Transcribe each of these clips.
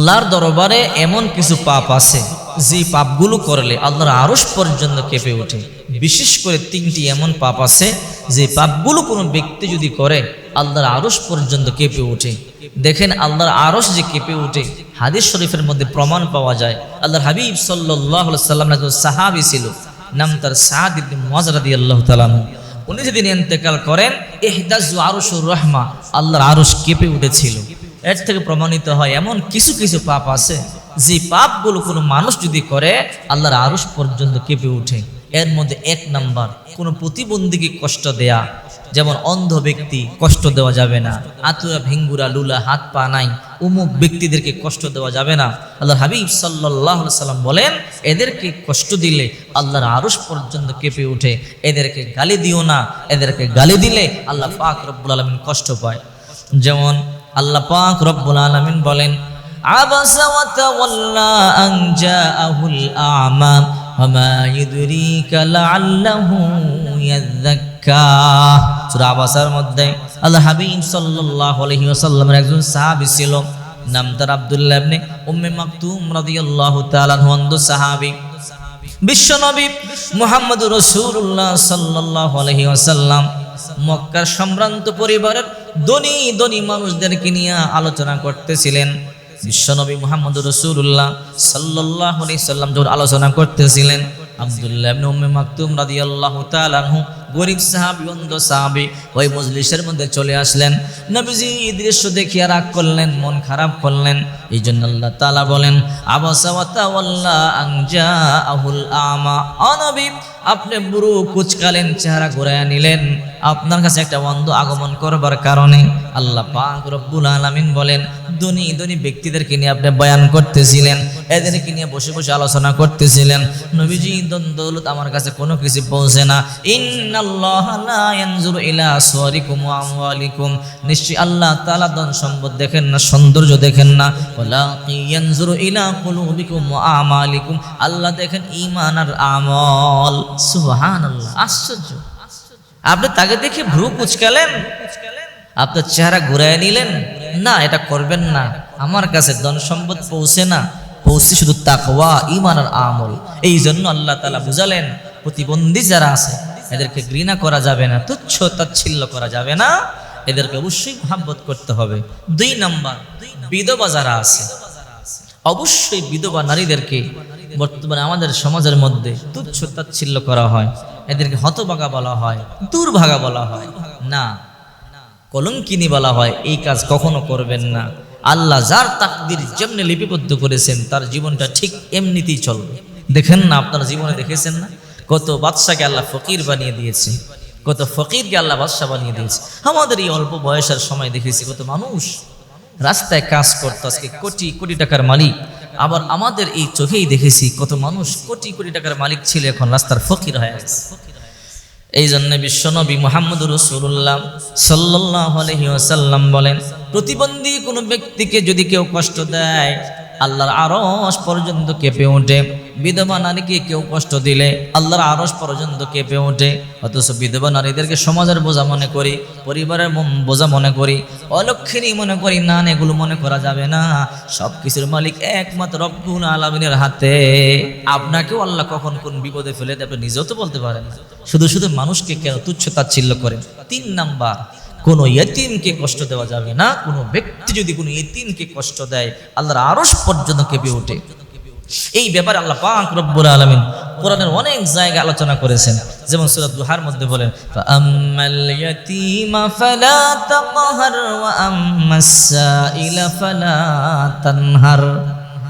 আল্লাহর দরবারে এমন কিছু পাপ আছে যে পাপগুলো করলে আল্লাহর আরস পর্যন্ত কেঁপে ওঠে। বিশেষ করে তিনটি এমন পাপ আছে, যে পাপগুলো কোনো ব্যক্তি যদি করে, আল্লাহর আরস পর্যন্ত কেঁপে ওঠে। দেখেন, আল্লাহর আরস যে কেঁপে ওঠে, হাদিস শরীফের মধ্যে প্রমাণ পাওয়া যায়। আল্লাহর হাবিব সাল্লাহ সাল্লাম সাহাবি ছিল, নাম তার সাদ ইবনে মুআজ রাদিয়াল্লাহু তাআলা উনি যেদিন ইন্তেকাল করেন এহদাজু আরশুর রহমা, আল্লাহর আরস কেঁপে উঠেছিল। এর থেকে প্রমাণিত হয় এমন কিছু কিছু পাপ আছে, যে পাপগুলো কোনো মানুষ যদি করে, আল্লাহর আরশ পর্যন্ত কেঁপে ওঠে। এর মধ্যে এক নাম্বার, কোনো প্রতিবন্ধীকে কষ্ট দেয়া। যেমন অন্ধ ব্যক্তি কষ্ট দেওয়া যাবে না আতুরা ভেঙ্গুরা, লুলা, হাত পা নাই, উমুক ব্যক্তিদেরকে কষ্ট দেওয়া যাবে না। আল্লাহ হাবিব সাল্লাহ সাল্লাম বলেন, এদেরকে কষ্ট দিলে আল্লাহর আরশ পর্যন্ত কেঁপে ওঠে। এদেরকে গালি দিও না, এদেরকে গালি দিলে আল্লাহ পাক রব্বুল আলমিন কষ্ট পায়। যেমন আল্লাহ পাক রব্বুল আলমিন বলেন, আবাসা ওয়া তাওয়াল্লা আন জাআহুল আ'মা ওয়া ইউদরিকা লাআল্লাহু ইয়াযাক্কা মধ্যে আল্লাহ হাবিব সাল্লাল্লাহু আলাইহি একজন সাহাবী ছিল, নাম তার আব্দুল্লাহ ইবনে উম্মে মাকতুম রাদিয়াল্লাহু তাআলা আনহু সাহাবী। বিশ্বনবী মুহাম্মদ রসুল্লাহ সাল্লাহ আলহি আসাল্লাম মক্কার সম্ভ্রান্ত পরিবারের ধনী ধনী মানুষদেরকে নিয়ে আলোচনা করতেছিলেন। বিশ্বনবী মোহাম্মদ রসুল্লাহ সাল্লাহ সাল্লাম যখন আলোচনা করতেছিলেন, আব্দুল্লাহ মাকতুম রাদিয়াল্লাহু তাআলা আনহু গরিব সাহাবী, অন্ধ সাহাবী ওই মজলিসের মধ্যে চলে আসলেন। নবীজি এই দৃশ্য দেখিয়া রাগ করলেন, মন খারাপ করলেন। এই জন্য আল্লাহ তাআলা বলেন আমা। অনবী আপনি বুড়ো কুচকালেন, চেহারা ঘুরাইয়া নিলেন। আপনার কাছে একটা অন্ধ আগমন করবার কারণে আল্লাহ পাক রব্বুল আলামিন বলেন, ধনী ধনী ব্যক্তিদেরকে নিয়ে আপনি বয়ান করতেছিলেন, এদেরকে নিয়ে বসে বসে আলোচনা করতেছিলেন। নবীজি দৌলত আমার কাছে কোনো কিছু পৌঁছে না। ইন্নাল্লাহ লা ইয়ানজুরু ইলা সুওয়ারিকুম ওয়া আমওয়ালিকুম। নিশ্চয়ই আল্লাহ তাআলা ধন সম্পদ দেখেন না, সৌন্দর্য দেখেন না। ওয়ালা ইয়ানজুরু ইলা কুলুবিকুম ওয়া আমালিকুম। আল্লাহ দেখেন ঈমান আর আমল। সুবহানাল্লাহ, আশ্চর্য। আপনি তাকে দেখে ভ্রু কুচকালেন, আপনার চেহারা ঘুরায় নিলেন। না, এটা করবেন না। আমার কাছে ধন সম্পদ পৌঁছে না। পৌঁছে শুধু তাকওয়া ইমান আর আমল। এই জন্য আল্লাহ তালা বুঝালেন, প্রতিবন্ধী যারা আছে এদেরকে ঘৃণা করা যাবে না, তুচ্ছ তাচ্ছিল্য করা যাবে না। এদেরকে অবশ্যই মহাব্বত করতে হবে। দুই নাম্বার, বিধবা যারা আছে, অবশ্যই বিধবা নারীদেরকে বর্তমানে আমাদের সমাজের মধ্যে তুচ্ছ তাচ্ছিল্য করা হয়। এদেরকে হতভাগা বলা হয়, দুর্ভাগা বলা হয়। না, কলঙ্কিনী বলা হয়, এই কাজ কখনো করবেন না। আল্লাহ যার তাকদির যেমনি লিপিবদ্ধ করেছেন, তার জীবনটা ঠিক এমনিতেই চলবে। দেখেন না আপনারা জীবনে দেখেছেন না? কত বাদশাকে আল্লাহ ফকির বানিয়ে দিয়েছে, কত ফকিরকে আল্লাহ বাদশাহ বানিয়ে দিয়েছে। আমাদের এই অল্প বয়সের সময় দেখেছি কত মানুষ রাস্তায় কাজ করতো, আজকে কোটি কোটি টাকার মালিক। আবার আমাদের এই চোখেই দেখেছি কত মানুষ কোটি কোটি টাকার মালিক ছিল এখন রাস্তার ফকির হয়ে গেছে এই জন্য বিশ্বনবী মোহাম্মদ রসুল্লাহ সাল্লাহ বলেন, প্রতিবন্ধী কোনো ব্যক্তিকে যদি কেউ কষ্ট দেয়, আল্লাহর আরস পর্যন্ত কেঁপে ওঠে। বিধবা নারীকে কেউ কষ্ট দিলে আল্লাহর আরস পর্যন্ত কেঁপে ওঠে। অথচ বিধবা নারীদেরকে সমাজের বোঝা মনে করি, পরিবারের বোঝা মনে করি, অলক্ষিণী মনে করি, না এগুলো মনে করা যাবে না। সব কিছুর মালিক একমাত্র রব্বুল আলমিনের হাতে। আপনাকেও আল্লাহ কখন কোন বিপদে ফেলে আপনি নিজেও তো বলতে পারেন শুধু শুধু মানুষকে কেন তুচ্ছ তাচ্ছিল্য করেন তিন নাম্বার, কোনো ইয়তিমকে কষ্ট দেওয়া যাবে না। কোনো ব্যক্তি যদি কোনো ইয়তিমকে কষ্ট দেয়, আল্লাহর আরস পর্যন্ত কেঁপে ওঠে। এই ব্যাপারে আল্লাহ পাক রব্বুল আলামিন কোরআনের অনেক জায়গায় আলোচনা করেছেন। যেমন সূরা দুহার মধ্যে বলেন, ফাআম্মাল ইয়াতীমা ফালা তাকহার ওয়া সাইলা ফালা তানহার।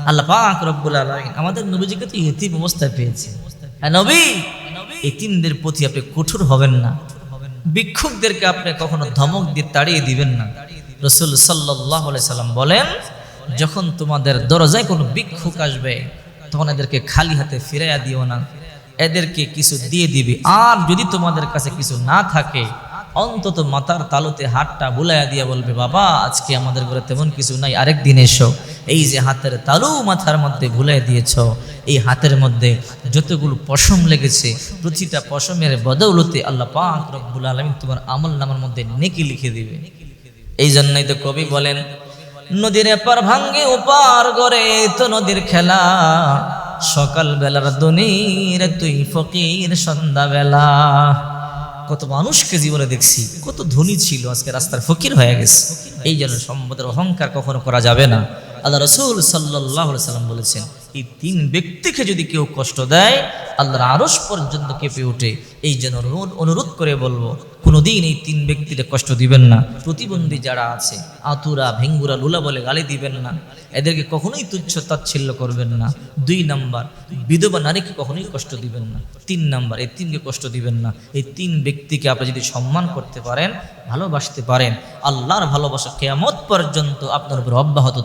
আল্লাহ পাক রব্বুল আলামিন আমাদের নবীজিকে তো ইয়তিম অবস্থায় পেয়েছে হ্যাঁ নবী! এতিমদের প্রতি আপনি কঠোর হবেন না। ভিক্ষুকদেরকে আপনি কখনো ধমক দিয়ে তাড়িয়ে দিবেন না। রসুল সাল্লাহ সাল্লাম বলেন যখন তোমাদের দরজায় কোনো ভিক্ষুক আসবে, তখন এদেরকে খালি হাতে ফিরাইয়া দিও না। এদেরকে কিছু দিয়ে দিবে। আর যদি তোমাদের কাছে কিছু না থাকে, অন্তত মাথার তালুতে হাতটা বুলাইয়া দিয়ে বলবে, বাবা, আজকে আমাদের ঘরে তেমন কিছু নাই। আরেক দিন এসো। এই যে হাতের তালু মাথার মধ্যে ভুলাই দিয়েছ, এই হাতের মধ্যে যতগুলো পশম লেগেছে, প্রতিটা পশমের বদৌলতে আল্লাহ পাক রব্বুল আলমিন তোমার আমল নামার মধ্যে নেকি লিখে দিবে। এই জন্যই তো কবি বলেন নদীর এপার ভাঙ্গে উপার করে তো নদীর খেলা। সকাল বেলার দনির তুই ফকির, সন্ধ্যাবেলা। কত মানুষকে জীবনে দেখছি, কত ধনী ছিল, আজকে রাস্তার ফকির হয়ে গেছে। এই জন্য সম্পদের অহংকার কখনো করা যাবে না। আল্লাহ রসুল সাল্লাহ সাল্লাম বলেছেন, এই তিন ব্যক্তিকে যদি কেউ কষ্ট দেয়, আল্লাহর আরস পর্যন্ত কেঁপে ওঠে। এই জন্য অনুরোধ করে বলব, কোনোদিন এই তিন ব্যক্তিকে কষ্ট দিবেন না। প্রতিবন্ধী যারা আছে, আতুরা, ভেঙ্গুরা, লুলা বলে গালি দিবেন না। এদেরকে কখনোই তুচ্ছ তাচ্ছিল্য করবেন না। দুই নাম্বার, বিধবা নারীকে কখনোই কষ্ট দিবেন না। তিন নাম্বার, এই তিনকে কষ্ট দিবেন না। এই তিন ব্যক্তিকে আপনি যদি সম্মান করতে পারেন, ভালোবাসতে পারেন, আল্লাহর ভালোবাসা কেয়ামত পর্যন্ত আপনার উপর অব্যাহত